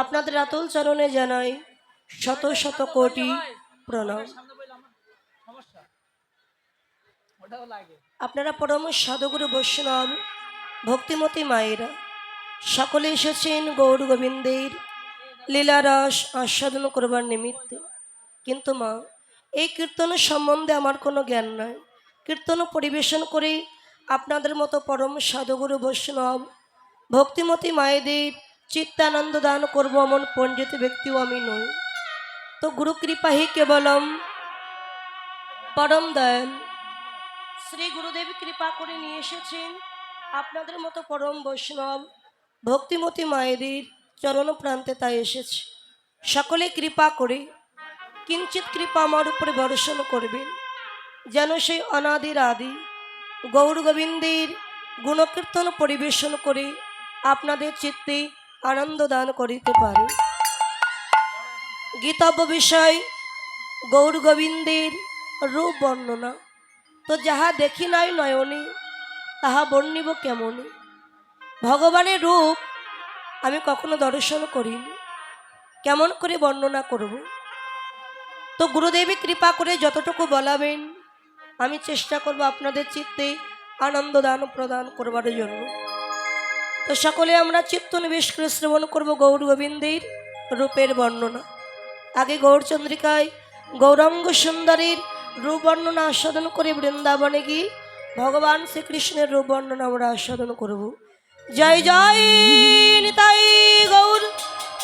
আপনাদের আতুল চরণে জানাই শত শত কোটি প্রণাম। আপনারা পরম সাধুগুরু বৈষ্ণব, ভক্তিমতী মায়েরা, সকলে এসেছেন গৌর গোবিন্দের লীলারস আস্বাদন করবার নিমিত্তে। কিন্তু মা, এই কীর্তন সম্বন্ধে আমার কোনো জ্ঞান নাই। কীর্তন পরিবেশন করে আপনাদের মতো পরম সাধুগুরু বৈষ্ণব, ভক্তিমতী মায়েদের চিত্তানন্দ দান করব এমন পণ্ডিত ব্যক্তিও আমি নই। তো গুরু কৃপাহি কেবলম পরম দয়াল। শ্রী গুরুদেব কৃপা করে নিয়ে এসেছেন আপনাদের মতো পরম বৈষ্ণব, ভক্তিমতী মায়েদের চরণ প্রান্তে তাই এসেছে। সকলে কৃপা করে কিঞ্চিত কৃপা আমার উপরে বর্ষণ করবেন, যেন সেই অনাদির আদি গৌর গোবিন্দের গুণকীর্তন পরিবেশন করে আপনাদের চিত্তে আনন্দ দান করিতে পারে। গীতব্য বিষয় গৌর গোবিন্দের রূপ বর্ণনা। তো যাহা দেখি নাই নয়নে, তাহা বর্ণিব কেমনে? ভগবানের রূপ আমি কখনো দর্শন করিনি। কেমন করে বর্ণনা করব? তো গুরুদেবী কৃপা করে যতটুকু বলাবেন, আমি চেষ্টা করব আপনাদের চিত্তে আনন্দ দান প্রদান করবার জন্য। তো সকলে আমরা চিত্ত নিবেশ করে শ্রবণ করব গৌর গোবিন্দের রূপের বর্ণনা। আগে গৌরচন্দ্রিকায় গৌরাঙ্গ সুন্দরীর রূপ বর্ণনা আস্বাদন করে বৃন্দাবনে গিয়ে ভগবান শ্রীকৃষ্ণের রূপ বর্ণনা আমরা আস্বাদন করব। জয় জয়, নিতাই গৌর,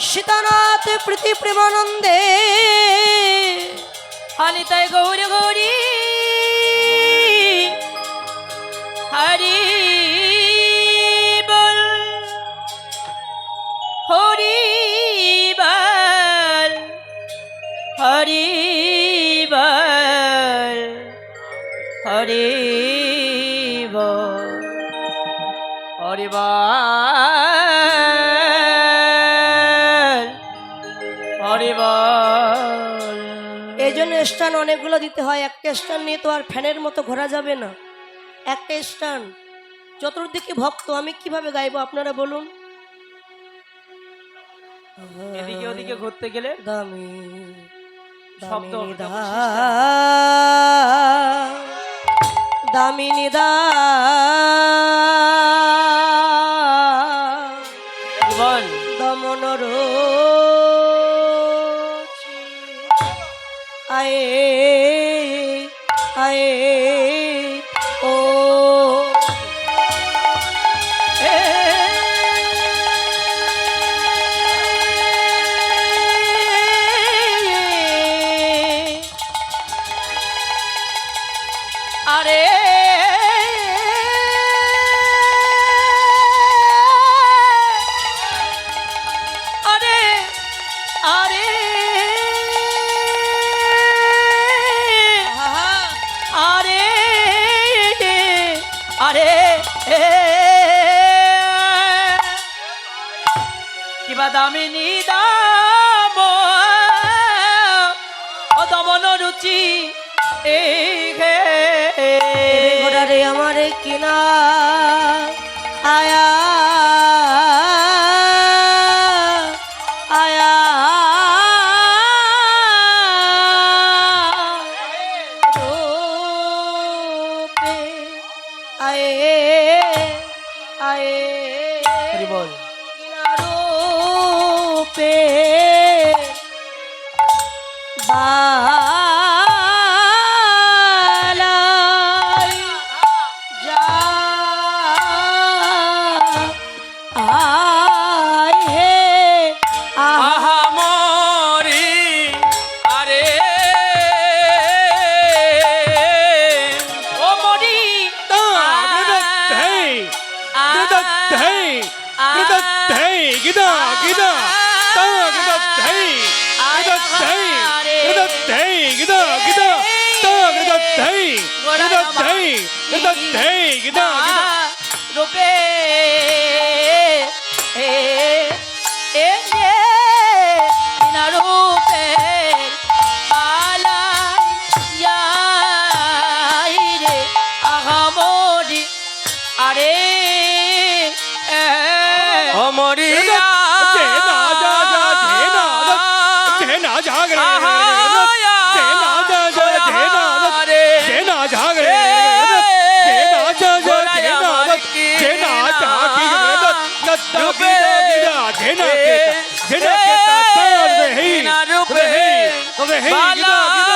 সীতানাথ প্রীতি প্রেমানন্দে। হানিতায় গৌর গৌরী। হরি বল হরি এই জন্য স্টান অনেকগুলো দিতে হয়। একটা স্টান নিয়ে তো আর ফ্যানের মতো ঘোরা যাবে না। একটা স্টান চতুর্দিকে ভক্ত আমি কীভাবে গাইবো আপনারা বলুন? এদিকে ওদিকে ঘুরতে গেলে দামি শব্দ দামিনী দা দামিনী দাম অদমন দমন রুচি এই হে। ঘোড়ারে আমার কিনা। झाग रे जेना जा जा जेना रे जेना झाग रे जेना जा जा जेना जेना झाकी रे नत रुपे गिरा जेना के जेना के तार रही रुपे रही गिरा गिरा।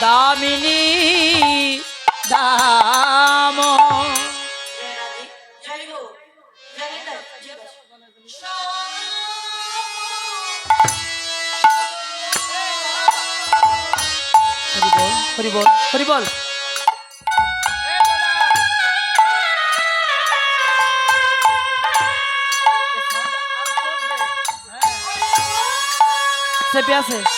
দামিনী দাম। হরিবল হরিবল হ্যাঁ। সে আছে।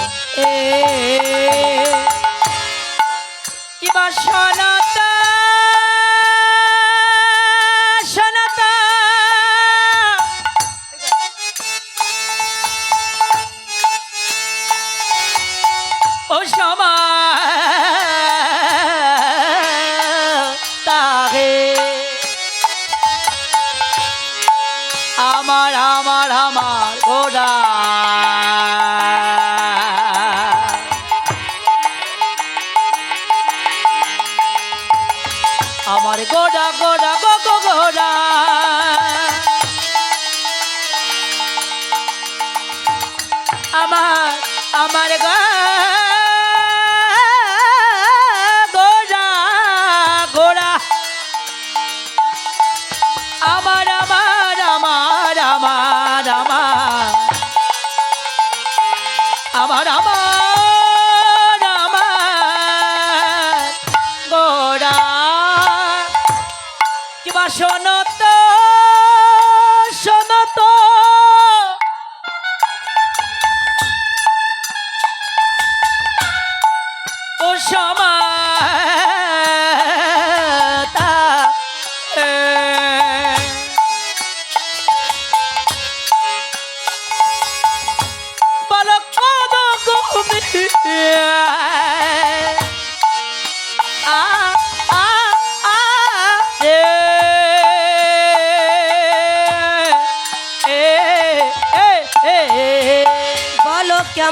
আমার আমার গা।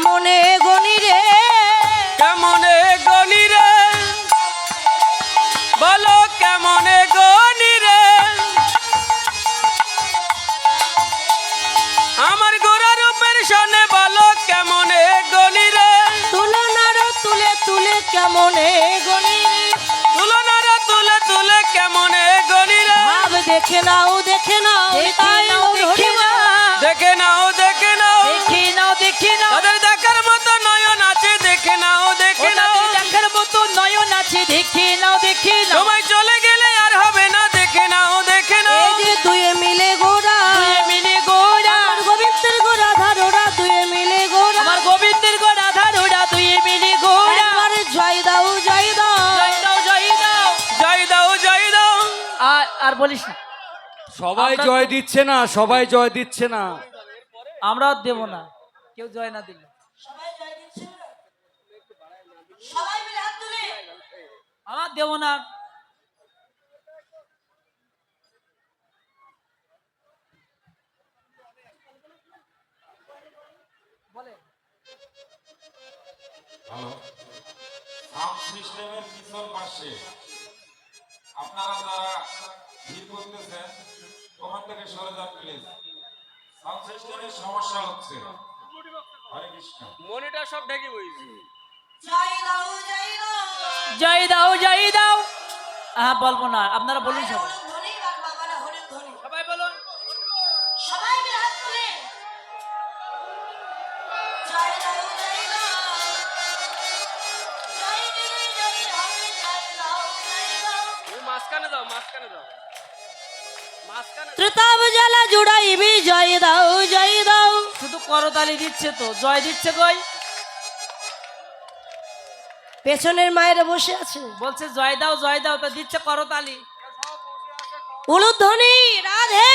কেমনে গনি রে? কেমনে গনি বলো কেমনে গনি আমার গোড়া রূপের সনে বলো কেমনে গনি তুলনার তুলে তুলে কেমনে গনি রে তুলনার তুলে তুলে কেমনে গনি দেখে নাও দেখে নাও দেখে নাও দেখে আর আর বলিস না। সবাই জয় দিচ্ছে না সবাই জয় দিচ্ছে না। আমরাও দেব না। কেউ জয় না দিলে। আমার দেব না। সিস্টেমের পিছন পাশে আপনারা যারা ভিড় ওখান থেকে সরে যান প্লিজ সাউন্ড সিস্টেমের সমস্যা হচ্ছে। হরে কৃষ্ণ। মনিটা সব ঢেকে বইছি। জয় দাও জয় দাও। জয় দাও জয় দাও। হ্যাঁ বলব না আপনারা বলুন সবাই। বলুন হাত তুলে জয় দাও জয় দাও। মাঝখানে দাও মাঝখানে দাও। ত্রিতাব জ্বালা জুড়াইবি জয় দাও জয় দাও। শুধু করতালি দিচ্ছে তো জয় দিচ্ছে কই? পেছনের মায়েরা বসে আছে। বলছে জয় দাও জয় দাও তা দিচ্ছে করতালি। উলুধ্বনি রাধে।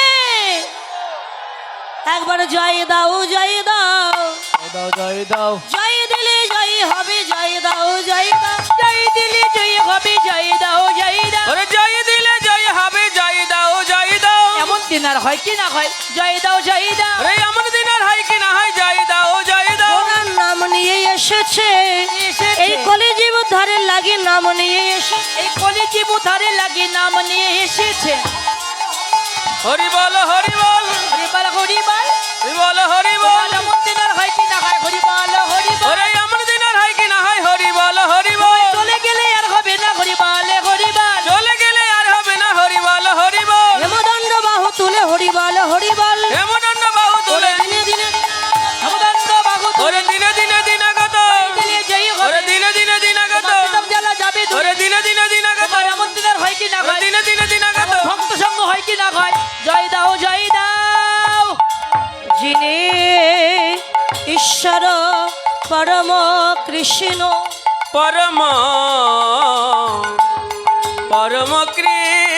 একবার জয় দাও জয় দাও। জয় দাও জয় দাও। জয় দিলে জয় হবে হয় কি না হয়? জয় দাও জয় দাও। রে আমার দিন আর হয় কি না হয়? জয় দাও জয় দাও। ওনার নাম নিয়ে এসেছে। এই কলিজীব ধারে লাগি নাম নিয়ে এসে এই কলিজি ধারে লাগি নাম নিয়ে এসেছে। হরি বল হরি বল। হরি বল হরি বল। হরি বল হরি দিন ঈশ্বর পরম কৃষ্ণ। পরম পরম কৃষ্ণ।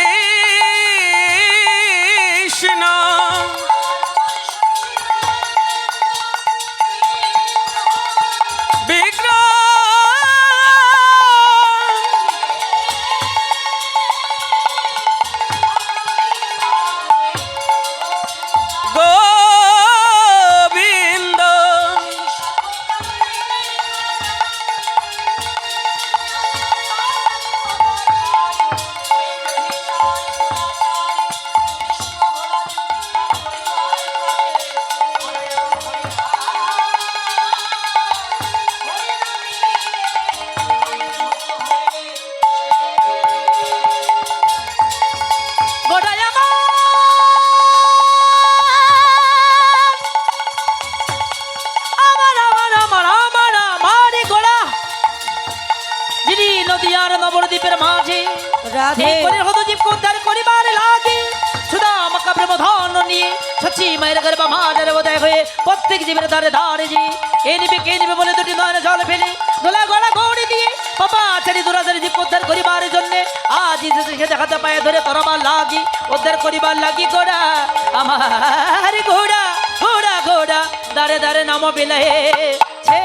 নবদ্বীপের মাঝে। করে হতো জীব উদ্ধার করিবার লাগে। সুদা আমাকে প্রেম ধন নিয়ে সচি মায়ের গর্ব মাঝের বোধয় হয়ে প্রত্যেক জীবের ধারে ধারে যে। কে নিবে কে নিবে বলে দুটি নয়নে জল ফেলে। দোলা গড়া গড়ি দিয়ে বাবা ছেড়ে দুরাচারি জীব উদ্ধার করিবার জন্য আজ সে দেখাতে পায়ে ধরে তরবার লাগি। উদ্ধার করিবার লাগি গোড়া আমার ঘোড়া ঘোড়া ঘোড়া দাঁড়ে দাঁড়ে নাম বিলাহে ছে।